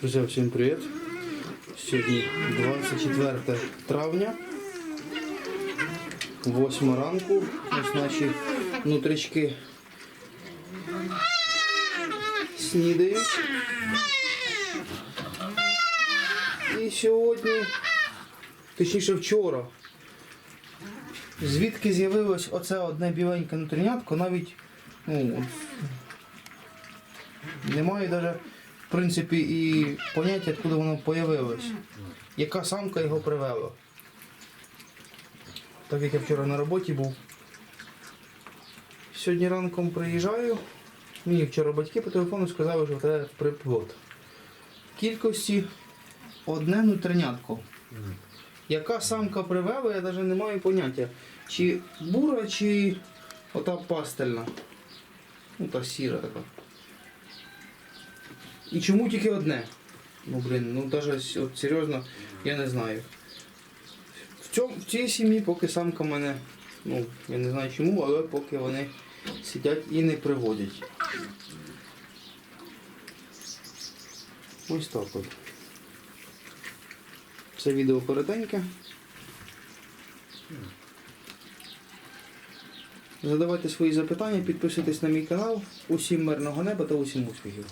Друзі, всім привіт! Сьогодні 24 травня, 8 ранку. Ось наші нутрички снідають. І сьогодні, точніше вчора, звідки з'явилось оце одне біленьке нутринятко, навіть ну, немає навіть, в принципі, і поняття, откуда воно появилось. Яка самка його привела. Так як я вчора на роботі був. Сьогодні ранком приїжджаю. Мені вчора батьки по телефону сказали, що треба приплод. Кількості одне нутринятко. Яка самка привела, я навіть не маю поняття. Чи бура, чи ота пастельна. Ну та сіра така. І чому тільки одне? Ну блін, ну навіть от серйозно, я не знаю. В, цьому, в цій сім'ї поки самка мене, ну, я не знаю чому, але поки вони сидять і не приводять. Ось так от. Це відео коротеньке. Задавайте свої запитання, підписуйтесь на мій канал. Усім мирного неба та усім успіхів.